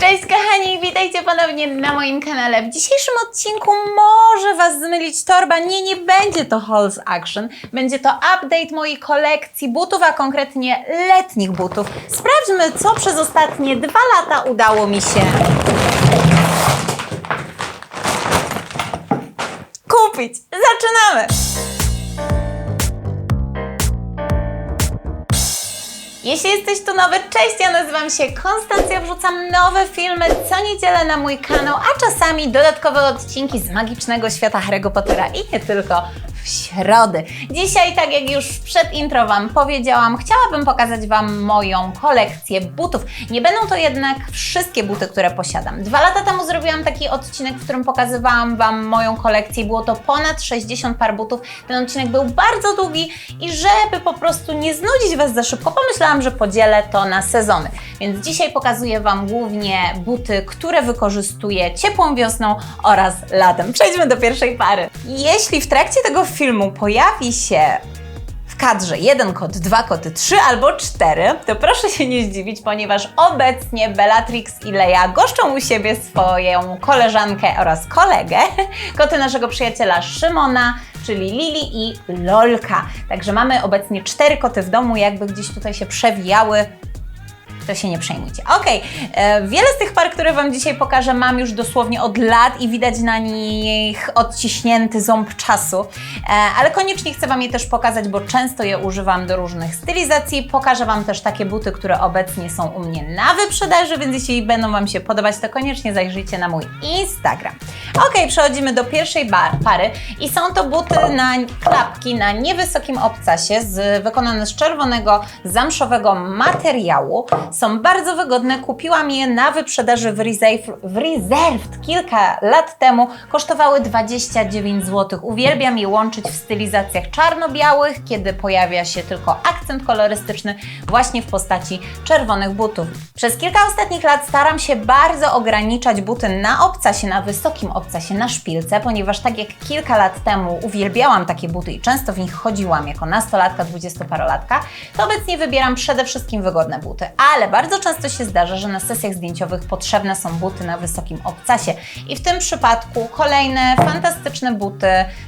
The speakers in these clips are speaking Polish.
Cześć kochani, witajcie ponownie na moim kanale. W dzisiejszym odcinku może Was zmylić torba. Nie, nie będzie to Halls Action. Będzie to update mojej kolekcji butów, a konkretnie letnich butów. Sprawdźmy, co przez ostatnie dwa lata udało mi się kupić. Zaczynamy! Jeśli jesteś tu nowy, cześć, ja nazywam się Konstancja, wrzucam nowe filmy co niedzielę na mój kanał, a czasami dodatkowe odcinki z magicznego świata Harry'ego Pottera i nie tylko środy. Dzisiaj, tak jak już przed intro Wam powiedziałam, chciałabym pokazać Wam moją kolekcję butów. Nie będą to jednak wszystkie buty, które posiadam. Dwa lata temu zrobiłam taki odcinek, w którym pokazywałam Wam moją kolekcję było to ponad 60 par butów. Ten odcinek był bardzo długi i żeby po prostu nie znudzić Was za szybko, pomyślałam, że podzielę to na sezony. Więc dzisiaj pokazuję Wam głównie buty, które wykorzystuję ciepłą wiosną oraz latem. Przejdźmy do pierwszej pary. Jeśli w trakcie tego filmu pojawi się w kadrze jeden kot, dwa koty, trzy albo cztery, to proszę się nie zdziwić, ponieważ obecnie Bellatrix i Leia goszczą u siebie swoją koleżankę oraz kolegę, koty naszego przyjaciela Szymona, czyli Lili i Lolka. Także mamy obecnie cztery koty w domu, jakby gdzieś tutaj się przewijały, to się nie przejmujcie. Okej, e, wiele z tych par, które Wam dzisiaj pokażę, mam już dosłownie od lat i widać na nich odciśnięty ząb czasu, e, ale koniecznie chcę Wam je też pokazać, bo często je używam do różnych stylizacji. Pokażę Wam też takie buty, które obecnie są u mnie na wyprzedaży, więc jeśli będą Wam się podobać, to koniecznie zajrzyjcie na mój Instagram. Okej, przechodzimy do pierwszej pary i są to buty na klapki na niewysokim obcasie, z, wykonane z czerwonego, zamszowego materiału. Są bardzo wygodne. Kupiłam je na wyprzedaży w Reserve, w Reserved kilka lat temu. Kosztowały 29 zł. Uwielbiam je łączyć w stylizacjach czarno-białych, kiedy pojawia się tylko akcent kolorystyczny właśnie w postaci czerwonych butów. Przez kilka ostatnich lat staram się bardzo ograniczać buty na obcasie, na wysokim obcasie, na szpilce, ponieważ tak jak kilka lat temu uwielbiałam takie buty i często w nich chodziłam jako nastolatka, dwudziestoparolatka, to obecnie wybieram przede wszystkim wygodne buty. Ale bardzo często się zdarza, że na sesjach zdjęciowych potrzebne są buty na wysokim obcasie. I w tym przypadku kolejne fantastyczne buty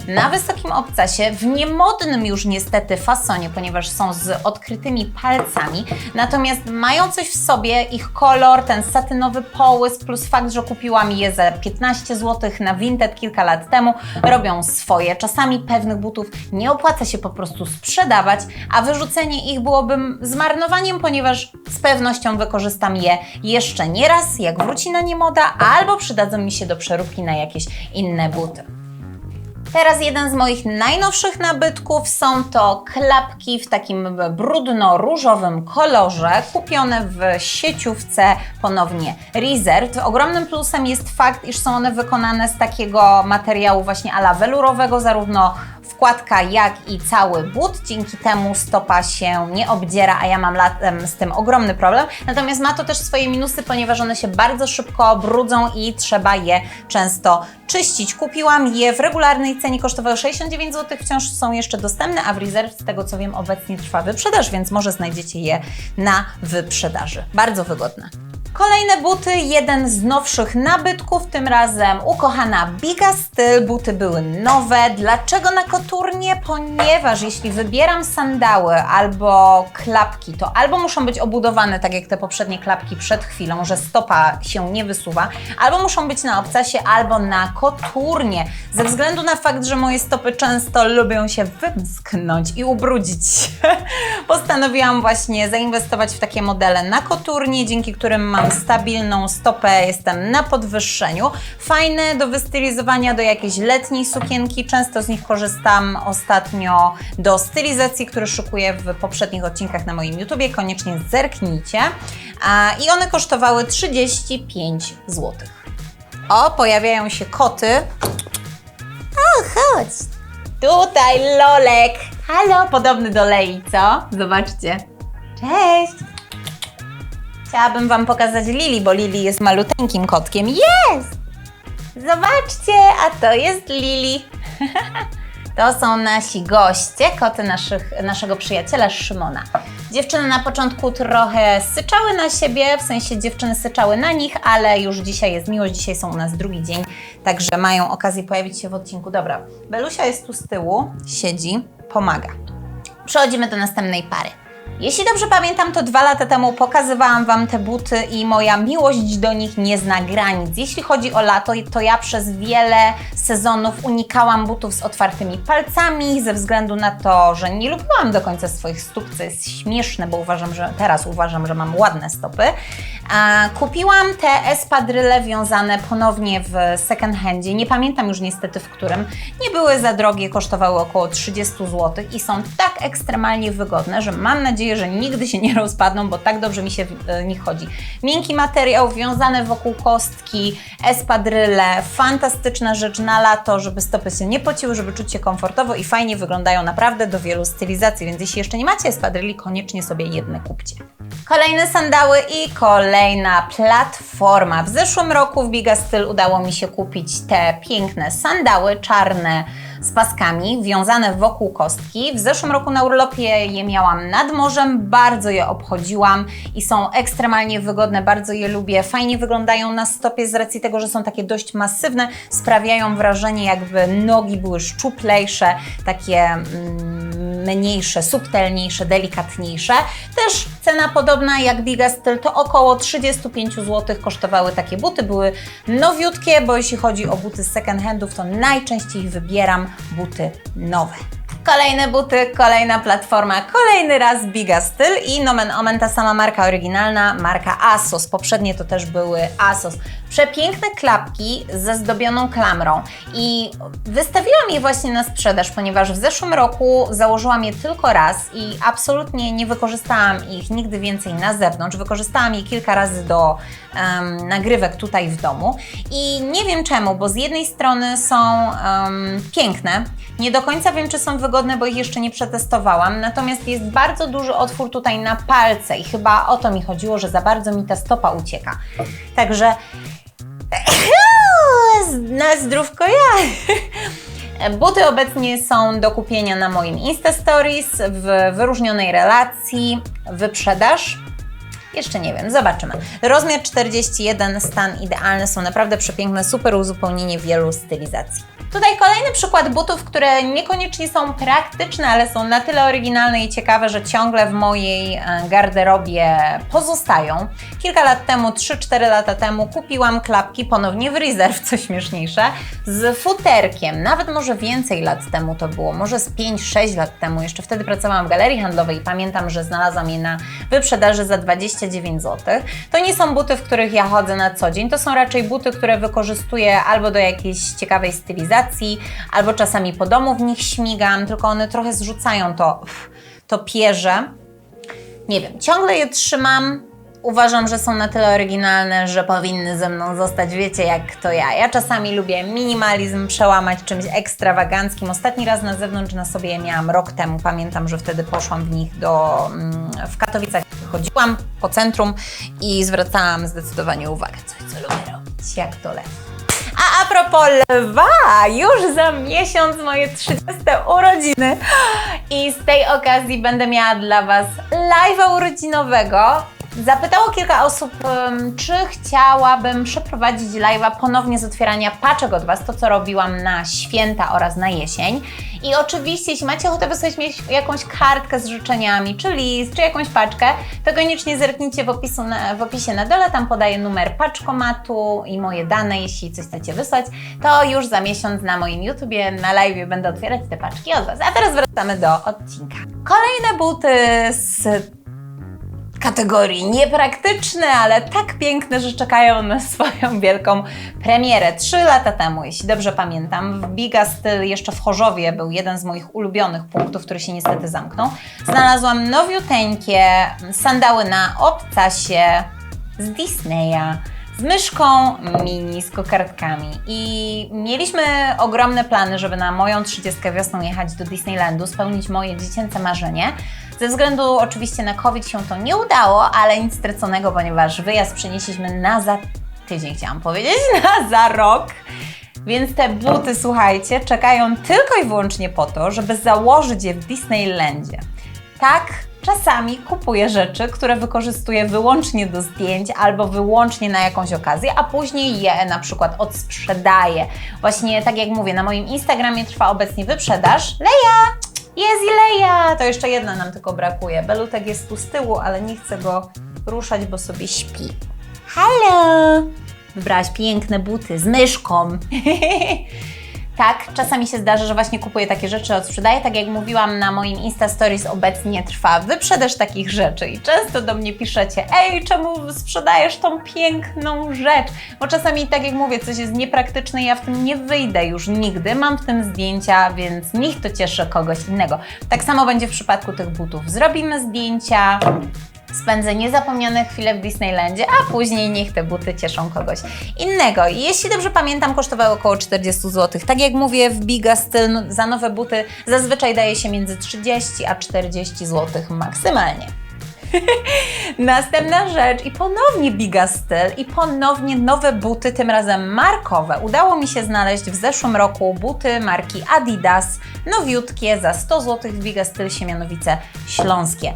na wysokim obcasie, w niemodnym już niestety fasonie, ponieważ są z odkrytymi palcami, natomiast mają coś w sobie, ich kolor, ten satynowy połysk, plus fakt, że kupiłam je za 15 zł na Vinted kilka lat temu, robią swoje. Czasami pewnych butów nie opłaca się po prostu sprzedawać, a wyrzucenie ich byłoby zmarnowaniem, ponieważ z pewnością wykorzystam je jeszcze nie raz, jak wróci na nie moda, albo przydadzą mi się do przeróbki na jakieś inne buty. Teraz jeden z moich najnowszych nabytków są to klapki w takim brudno-różowym kolorze, kupione w sieciówce ponownie Reserved. Ogromnym plusem jest fakt, iż są one wykonane z takiego materiału właśnie ala welurowego, zarówno wkładka, jak i cały but. Dzięki temu stopa się nie obdziera, a ja mam latem z tym ogromny problem. Natomiast ma to też swoje minusy, ponieważ one się bardzo szybko brudzą i trzeba je często czyścić. Kupiłam je w regularnej cenie, kosztowały 69 zł, wciąż są jeszcze dostępne, a w Reserve, z tego co wiem, obecnie trwa wyprzedaż, więc może znajdziecie je na wyprzedaży. Bardzo wygodne. Kolejne buty, jeden z nowszych nabytków, tym razem ukochana Biga Styl. Buty były nowe. Dlaczego na koturnie? Ponieważ jeśli wybieram sandały albo klapki, to albo muszą być obudowane, tak jak te poprzednie klapki przed chwilą, że stopa się nie wysuwa, albo muszą być na obcasie, albo na koturnie. Ze względu na fakt, że moje stopy często lubią się wymsknąć i ubrudzić postanowiłam właśnie zainwestować w takie modele na koturnie, dzięki którym mam stabilną stopę, jestem na podwyższeniu. Fajne do wystylizowania do jakiejś letniej sukienki. Często z nich korzystam ostatnio do stylizacji, które szykuję w poprzednich odcinkach na moim YouTubie. Koniecznie zerknijcie. I one kosztowały 35 zł. O, pojawiają się koty. O, chodź. Tutaj Lolek. Halo, podobny do Lei, co? Zobaczcie. Cześć. Chciałabym Wam pokazać Lili, bo Lili jest maluteńkim kotkiem. Jest! Zobaczcie, a to jest Lili. To są nasi goście, koty naszych, naszego przyjaciela Szymona. Dziewczyny na początku trochę syczały na siebie, w sensie dziewczyny syczały na nich, ale już dzisiaj jest miłość, dzisiaj są u nas drugi dzień, także mają okazję pojawić się w odcinku. Dobra, Belusia jest tu z tyłu, siedzi, pomaga. Przechodzimy do następnej pary. Jeśli dobrze pamiętam, to dwa lata temu pokazywałam Wam te buty i moja miłość do nich nie zna granic. Jeśli chodzi o lato, to ja przez wiele sezonów unikałam butów z otwartymi palcami ze względu na to, że nie lubiłam do końca swoich stóp, co jest śmieszne, bo uważam, że teraz uważam, że mam ładne stopy. Kupiłam te espadryle wiązane ponownie w second handzie. Nie pamiętam już niestety w którym. Nie były za drogie, kosztowały około 30 zł i są tak ekstremalnie wygodne, że mam nadzieję, że nigdy się nie rozpadną, bo tak dobrze mi się w e, nich chodzi. Miękki materiał, wiązane wokół kostki, espadryle, fantastyczna rzecz na lato, żeby stopy się nie pociły, żeby czuć się komfortowo i fajnie wyglądają naprawdę do wielu stylizacji, więc jeśli jeszcze nie macie espadryli, koniecznie sobie jedne kupcie. Kolejne sandały i kolejna platforma. W zeszłym roku w Biga Styl udało mi się kupić te piękne sandały czarne z paskami wiązane wokół kostki. W zeszłym roku na urlopie je miałam nad morzem, bardzo je obchodziłam i są ekstremalnie wygodne, bardzo je lubię. Fajnie wyglądają na stopie z racji tego, że są takie dość masywne, sprawiają wrażenie jakby nogi były szczuplejsze, takie mm, mniejsze, subtelniejsze, delikatniejsze. Też cena podobna jak Biga Styl, to około 35 zł kosztowały takie buty. Były nowiutkie, bo jeśli chodzi o buty z second handów, to najczęściej wybieram buty nowe. Kolejne buty, kolejna platforma, kolejny raz Biga Styl i nomen omen ta sama marka oryginalna, marka Asos. Poprzednie to też były Asos. Przepiękne klapki ze zdobioną klamrą i wystawiłam je właśnie na sprzedaż, ponieważ w zeszłym roku założyłam je tylko raz i absolutnie nie wykorzystałam ich nigdy więcej na zewnątrz. Wykorzystałam je kilka razy do em, nagrywek tutaj w domu i nie wiem czemu, bo z jednej strony są em, piękne, nie do końca wiem, czy są wygodne, bo ich jeszcze nie przetestowałam, natomiast jest bardzo duży otwór tutaj na palce i chyba o to mi chodziło, że za bardzo mi ta stopa ucieka. Także na zdrówko ja. Buty obecnie są do kupienia na moim Insta Stories w wyróżnionej relacji, wyprzedaż. Jeszcze nie wiem, zobaczymy. Rozmiar 41, stan idealny, są naprawdę przepiękne, super uzupełnienie wielu stylizacji. Tutaj kolejny przykład butów, które niekoniecznie są praktyczne, ale są na tyle oryginalne i ciekawe, że ciągle w mojej e, garderobie pozostają. Kilka lat temu, 3-4 lata temu kupiłam klapki ponownie w Reserve, co śmieszniejsze, z futerkiem. Nawet może więcej lat temu to było, może z 5-6 lat temu. Jeszcze wtedy pracowałam w galerii handlowej i pamiętam, że znalazłam je na wyprzedaży za 29 zł. To nie są buty, w których ja chodzę na co dzień, to są raczej buty, które wykorzystuję albo do jakiejś ciekawej stylizacji, albo czasami po domu w nich śmigam, tylko one trochę zrzucają to, to pierze. Nie wiem, ciągle je trzymam. Uważam, że są na tyle oryginalne, że powinny ze mną zostać, wiecie jak to ja. Ja czasami lubię minimalizm przełamać czymś ekstrawaganckim. Ostatni raz na zewnątrz na sobie je miałam rok temu. Pamiętam, że wtedy poszłam w nich do, mm, w Katowicach. Chodziłam po centrum i zwracałam zdecydowanie uwagę, coś co lubię robić, jak to lewo. A a propos lwa, już za miesiąc moje 30 urodziny i z tej okazji będę miała dla Was live'a urodzinowego. Zapytało kilka osób, czy chciałabym przeprowadzić live'a ponownie z otwierania paczek od Was, to co robiłam na święta oraz na jesień. I oczywiście, jeśli macie ochotę wysłać jakąś kartkę z życzeniami, czy list, czy jakąś paczkę, to koniecznie zerknijcie w, opisu na, w opisie na dole, tam podaję numer paczkomatu i moje dane, jeśli coś chcecie wysłać, to już za miesiąc na moim YouTubie, na live będę otwierać te paczki od Was. A teraz wracamy do odcinka. Kolejne buty z kategorii niepraktyczne, ale tak piękne, że czekają na swoją wielką premierę. Trzy lata temu, jeśli dobrze pamiętam, w Biga Styl jeszcze w Chorzowie był jeden z moich ulubionych punktów, który się niestety zamknął. Znalazłam nowiuteńkie sandały na obcasie z Disneya z myszką mini, z kokardkami. I mieliśmy ogromne plany, żeby na moją 30 wiosną jechać do Disneylandu, spełnić moje dziecięce marzenie. Ze względu oczywiście na COVID się to nie udało, ale nic straconego, ponieważ wyjazd przenieśliśmy na za tydzień, chciałam powiedzieć, na za rok. Więc te buty, słuchajcie, czekają tylko i wyłącznie po to, żeby założyć je w Disneylandzie. Tak czasami kupuję rzeczy, które wykorzystuję wyłącznie do zdjęć albo wyłącznie na jakąś okazję, a później je na przykład odsprzedaję. Właśnie tak jak mówię, na moim Instagramie trwa obecnie wyprzedaż. Leja! Jest Leja! To jeszcze jedna nam tylko brakuje. Belutek jest tu z tyłu, ale nie chcę go ruszać, bo sobie śpi. Halo! Wybrałaś piękne buty z myszką. Tak, czasami się zdarza, że właśnie kupuję takie rzeczy, odsprzedaję. Tak jak mówiłam na moim Insta Stories obecnie trwa wyprzedaż takich rzeczy i często do mnie piszecie, ej, czemu sprzedajesz tą piękną rzecz? Bo czasami, tak jak mówię, coś jest niepraktyczne i ja w tym nie wyjdę już nigdy. Mam w tym zdjęcia, więc niech to cieszy kogoś innego. Tak samo będzie w przypadku tych butów. Zrobimy zdjęcia, spędzę niezapomniane chwile w Disneylandzie, a później niech te buty cieszą kogoś innego. Jeśli dobrze pamiętam, kosztowały około 40 zł. Tak jak mówię, w Biga styl za nowe buty zazwyczaj daje się między 30 a 40 zł maksymalnie. Następna rzecz i ponownie Biga styl i ponownie nowe buty, tym razem markowe. Udało mi się znaleźć w zeszłym roku buty marki Adidas, nowiutkie za 100 zł w Biga styl Siemianowice Śląskie.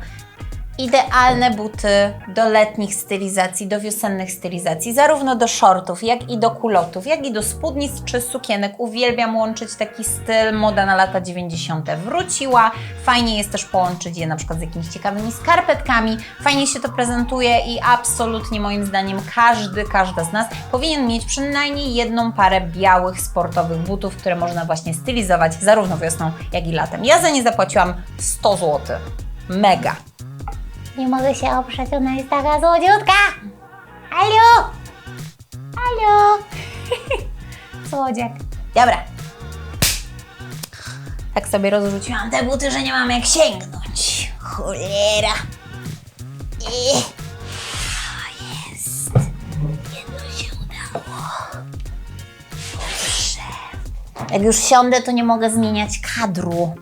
Idealne buty do letnich stylizacji, do wiosennych stylizacji, zarówno do shortów, jak i do kulotów, jak i do spódnic czy sukienek. Uwielbiam łączyć taki styl, moda na lata 90. wróciła. Fajnie jest też połączyć je na przykład z jakimiś ciekawymi skarpetkami. Fajnie się to prezentuje i absolutnie moim zdaniem każdy, każda z nas powinien mieć przynajmniej jedną parę białych, sportowych butów, które można właśnie stylizować zarówno wiosną, jak i latem. Ja za nie zapłaciłam 100 zł. Mega! Nie mogę się oprzeć, ona jest taka słodziutka. Halo? Halo? Słodziak. Dobra. Tak sobie rozrzuciłam te buty, że nie mam jak sięgnąć. Cholera. I... Jest. Jedno się udało. Dobrze. Jak już siądę, to nie mogę zmieniać kadru.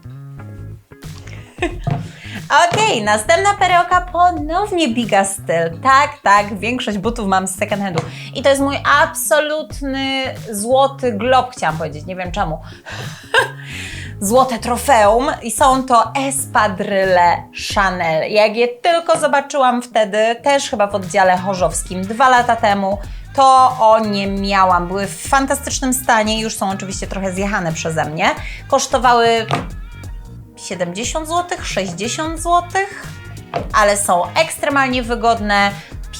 Okej, następna perełka ponownie Biga Styl. Tak, tak, większość butów mam z second handu. I to jest mój absolutny złoty glob, chciałam powiedzieć, nie wiem czemu. Złote trofeum i są to espadryle Chanel. Jak je tylko zobaczyłam wtedy, też chyba w oddziale chorzowskim, dwa lata temu, to o nie miałam. Były w fantastycznym stanie, już są oczywiście trochę zjechane przeze mnie. Kosztowały 70 zł, 60 zł, ale są ekstremalnie wygodne,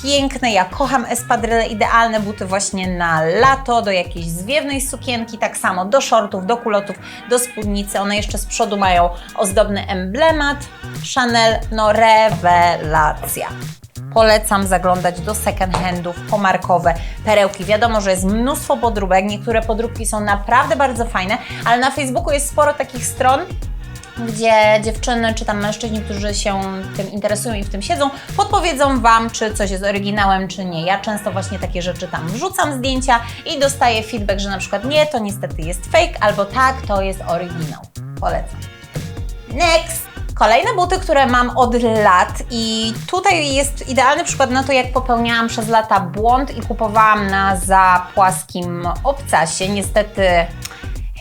piękne. Ja kocham espadryle, idealne buty właśnie na lato, do jakiejś zwiewnej sukienki, tak samo do shortów, do kulotów, do spódnicy. One jeszcze z przodu mają ozdobny emblemat Chanel, no rewelacja. Polecam zaglądać do second handów, pomarkowe, perełki. Wiadomo, że jest mnóstwo podróbek, niektóre podróbki są naprawdę bardzo fajne, ale na Facebooku jest sporo takich stron, gdzie dziewczyny czy tam mężczyźni, którzy się tym interesują i w tym siedzą, podpowiedzą Wam, czy coś jest oryginałem, czy nie. Ja często właśnie takie rzeczy tam wrzucam zdjęcia i dostaję feedback, że na przykład nie, to niestety jest fake, albo tak, to jest oryginał. Polecam. Next! Kolejne buty, które mam od lat i tutaj jest idealny przykład na to, jak popełniałam przez lata błąd i kupowałam na za płaskim obcasie. Niestety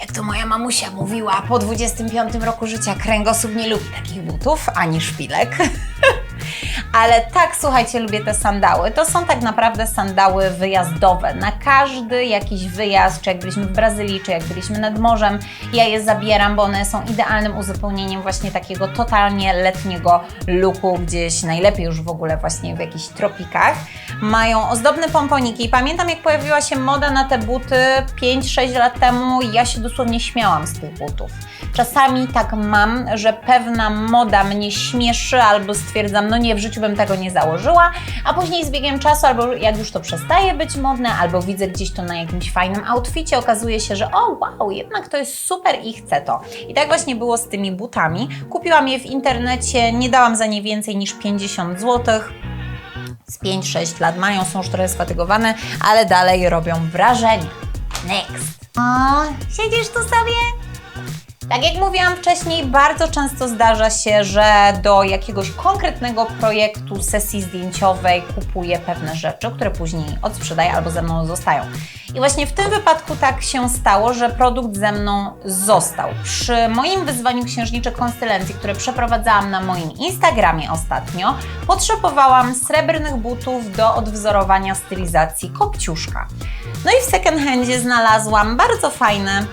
jak to moja mamusia mówiła, po 25 roku życia kręgosłup nie lubi takich butów, ani szpilek. Ale tak, słuchajcie, lubię te sandały. To są tak naprawdę sandały wyjazdowe. Na każdy jakiś wyjazd, czy jak byliśmy w Brazylii, czy jak byliśmy nad morzem, ja je zabieram, bo one są idealnym uzupełnieniem właśnie takiego totalnie letniego looku gdzieś, najlepiej już w ogóle właśnie w jakichś tropikach. Mają ozdobne pomponiki i pamiętam jak pojawiła się moda na te buty 5-6 lat temu, ja się dosłownie śmiałam z tych butów. Czasami tak mam, że pewna moda mnie śmieszy albo stwierdzam, no nie, w życiu bym tego nie założyła, a później z biegiem czasu, albo jak już to przestaje być modne, albo widzę gdzieś to na jakimś fajnym outficie, okazuje się, że o wow, jednak to jest super i chcę to. I tak właśnie było z tymi butami. Kupiłam je w internecie, nie dałam za nie więcej niż 50 zł z 5-6 lat mają, są już trochę sfatygowane, ale dalej robią wrażenie. Next. O, siedzisz tu sobie? Tak jak mówiłam wcześniej, bardzo często zdarza się, że do jakiegoś konkretnego projektu, sesji zdjęciowej kupuję pewne rzeczy, które później odsprzedaję albo ze mną zostają. I właśnie w tym wypadku tak się stało, że produkt ze mną został. Przy moim wyzwaniu księżniczek konstylencji, które przeprowadzałam na moim Instagramie ostatnio, potrzebowałam srebrnych butów do odwzorowania stylizacji kopciuszka. No i w second handzie znalazłam bardzo fajne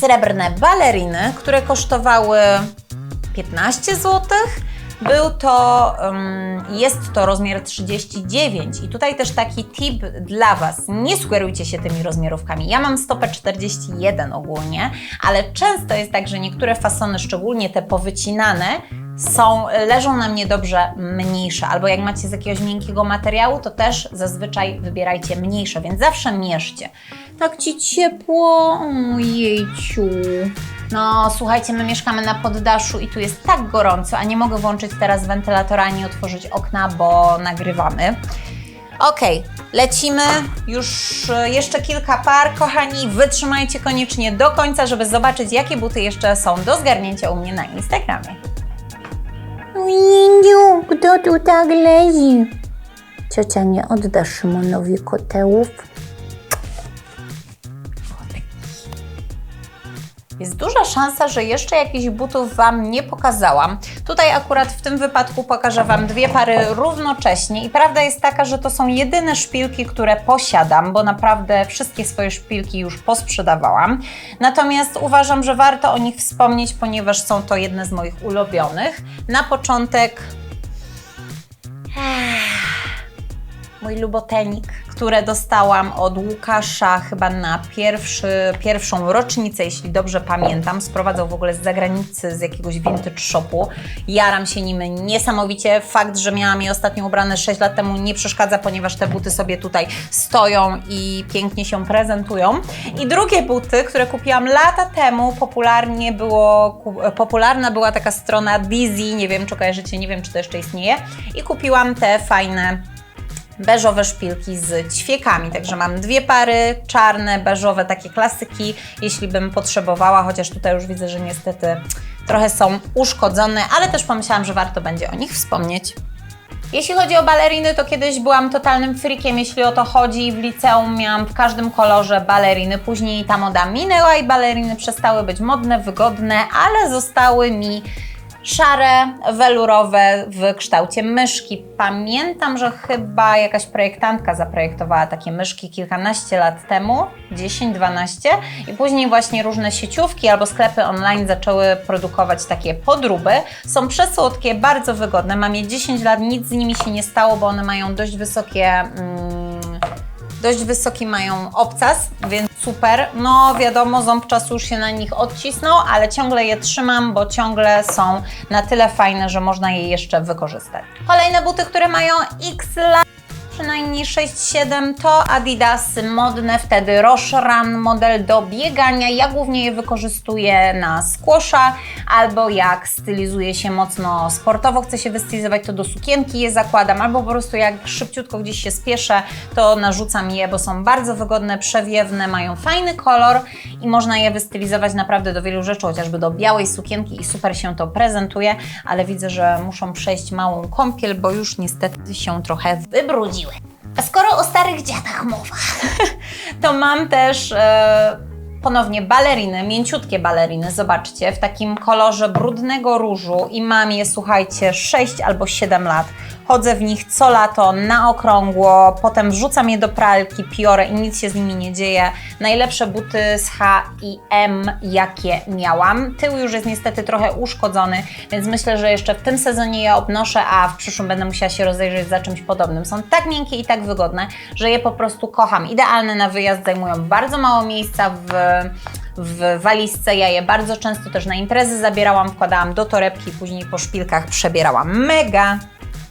srebrne baleriny, które kosztowały 15 zł. Był to, jest to rozmiar 39 i tutaj też taki tip dla Was, nie sugerujcie się tymi rozmiarówkami. Ja mam stopę 41 ogólnie, ale często jest tak, że niektóre fasony, szczególnie te powycinane, są, leżą na mnie dobrze mniejsze, albo jak macie z jakiegoś miękkiego materiału, to też zazwyczaj wybierajcie mniejsze, więc zawsze mierzcie. Tak Ci ciepło, ojejciu. No, słuchajcie, my mieszkamy na poddaszu i tu jest tak gorąco, a nie mogę włączyć teraz wentylatora ani otworzyć okna, bo nagrywamy. Ok, lecimy. Już e, jeszcze kilka par. Kochani, wytrzymajcie koniecznie do końca, żeby zobaczyć, jakie buty jeszcze są do zgarnięcia u mnie na Instagramie. Indiu, kto tu tak lezi? Ciocia nie odda Szymonowi kotełów. Jest duża szansa, że jeszcze jakichś butów Wam nie pokazałam. Tutaj akurat w tym wypadku pokażę Wam dwie pary równocześnie i prawda jest taka, że to są jedyne szpilki, które posiadam, bo naprawdę wszystkie swoje szpilki już posprzedawałam. Natomiast uważam, że warto o nich wspomnieć, ponieważ są to jedne z moich ulubionych. Na początek mój lubotenik, które dostałam od Łukasza chyba na pierwszy, pierwszą rocznicę, jeśli dobrze pamiętam. Sprowadzał w ogóle z zagranicy, z jakiegoś vintage shopu. Jaram się nim niesamowicie. Fakt, że miałam je ostatnio ubrane 6 lat temu nie przeszkadza, ponieważ te buty sobie tutaj stoją i pięknie się prezentują. I drugie buty, które kupiłam lata temu, popularnie było, popularna była taka strona Dizzy, nie wiem czy kojarzycie, nie wiem czy to jeszcze istnieje. I kupiłam te fajne beżowe szpilki z ćwiekami. Także mam dwie pary, czarne, beżowe, takie klasyki, jeśli bym potrzebowała, chociaż tutaj już widzę, że niestety trochę są uszkodzone, ale też pomyślałam, że warto będzie o nich wspomnieć. Jeśli chodzi o baleriny, to kiedyś byłam totalnym freakiem, jeśli o to chodzi. W liceum miałam w każdym kolorze baleriny. Później ta moda minęła i baleriny przestały być modne, wygodne, ale zostały mi szare, welurowe w kształcie myszki. Pamiętam, że chyba jakaś projektantka zaprojektowała takie myszki kilkanaście lat temu, 10-12 i później właśnie różne sieciówki albo sklepy online zaczęły produkować takie podróby. Są przesłodkie, bardzo wygodne. Mam je 10 lat, nic z nimi się nie stało, bo one mają dość wysokie... Mm, Dość wysoki mają obcas, więc super. No wiadomo, ząb czasu już się na nich odcisnął, ale ciągle je trzymam, bo ciągle są na tyle fajne, że można je jeszcze wykorzystać. Kolejne buty, które mają x lat, przynajmniej 6-7 to Adidasy modne, wtedy Roche Run model do biegania. Ja głównie je wykorzystuję na squasha albo jak stylizuję się mocno sportowo, chcę się wystylizować, to do sukienki je zakładam, albo po prostu jak szybciutko gdzieś się spieszę, to narzucam je, bo są bardzo wygodne, przewiewne, mają fajny kolor i można je wystylizować naprawdę do wielu rzeczy, chociażby do białej sukienki i super się to prezentuje, ale widzę, że muszą przejść małą kąpiel, bo już niestety się trochę wybrudziły. A skoro o starych dziadach mowa, to mam też e, ponownie baleriny, mięciutkie baleriny, zobaczcie, w takim kolorze brudnego różu i mam je, słuchajcie, 6 albo 7 lat. Chodzę w nich co lato na okrągło, potem wrzucam je do pralki, piorę i nic się z nimi nie dzieje. Najlepsze buty z H&M, jakie miałam. Tył już jest niestety trochę uszkodzony, więc myślę, że jeszcze w tym sezonie je obnoszę, a w przyszłym będę musiała się rozejrzeć za czymś podobnym. Są tak miękkie i tak wygodne, że je po prostu kocham. Idealne na wyjazd, zajmują bardzo mało miejsca w w walizce. Ja je bardzo często też na imprezy zabierałam, wkładałam do torebki, później po szpilkach przebierałam. Mega!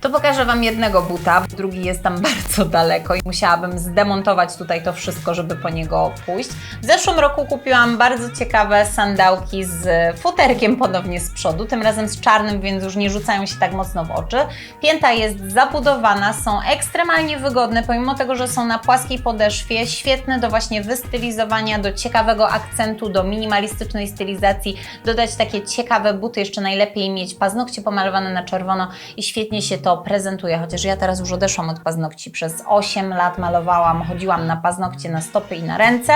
To pokażę Wam jednego buta, drugi jest tam bardzo daleko i musiałabym zdemontować tutaj to wszystko, żeby po niego pójść. W zeszłym roku kupiłam bardzo ciekawe sandałki z futerkiem ponownie z przodu, tym razem z czarnym, więc już nie rzucają się tak mocno w oczy. Pięta jest zabudowana, są ekstremalnie wygodne, pomimo tego, że są na płaskiej podeszwie, świetne do właśnie wystylizowania, do ciekawego akcentu, do minimalistycznej stylizacji, dodać takie ciekawe buty, jeszcze najlepiej mieć paznokcie pomalowane na czerwono i świetnie się to prezentuje, chociaż ja teraz już odeszłam od paznokci, przez 8 lat malowałam, chodziłam na paznokcie, na stopy i na ręce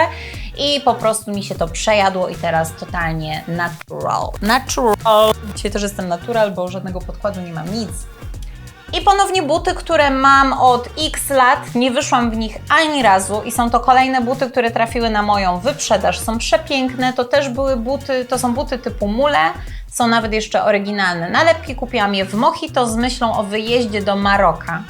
i po prostu mi się to przejadło i teraz totalnie natural. Natural. Dzisiaj też jestem natural, bo żadnego podkładu nie mam, nic. I ponownie buty, które mam od x lat, nie wyszłam w nich ani razu i są to kolejne buty, które trafiły na moją wyprzedaż. Są przepiękne, to też były buty, to są buty typu mule, są nawet jeszcze oryginalne. Nalepki kupiłam je w Mojito z myślą o wyjeździe do Maroka.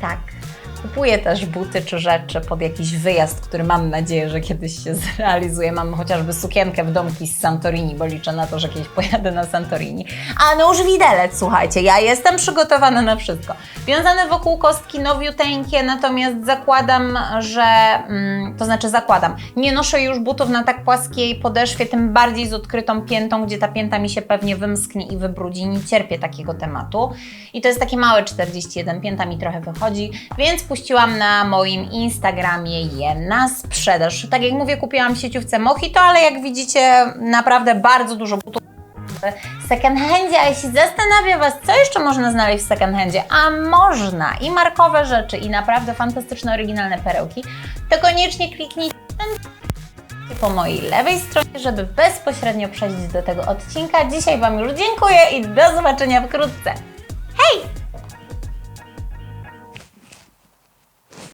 Tak. Kupuję też buty czy rzeczy pod jakiś wyjazd, który mam nadzieję, że kiedyś się zrealizuje. Mam chociażby sukienkę w domki z Santorini, bo liczę na to, że kiedyś pojadę na Santorini. A no już widelec, słuchajcie, ja jestem przygotowana na wszystko. Wiązane wokół kostki nowiuteńkie, natomiast zakładam, że... Mm, to znaczy zakładam. Nie noszę już butów na tak płaskiej podeszwie, tym bardziej z odkrytą piętą, gdzie ta pięta mi się pewnie wymsknie i wybrudzi. Nie cierpię takiego tematu. I to jest takie małe 41, pięta mi trochę wychodzi, więc puściłam na moim Instagramie je na sprzedaż. Tak jak mówię, kupiłam w sieciówce Mojito, ale jak widzicie, naprawdę bardzo dużo butów second handzie, a jeśli zastanawia Was, co jeszcze można znaleźć w second handzie, a można i markowe rzeczy, i naprawdę fantastyczne, oryginalne perełki, to koniecznie kliknijcie po mojej lewej stronie, żeby bezpośrednio przejść do tego odcinka. Dzisiaj Wam już dziękuję i do zobaczenia wkrótce. Hej!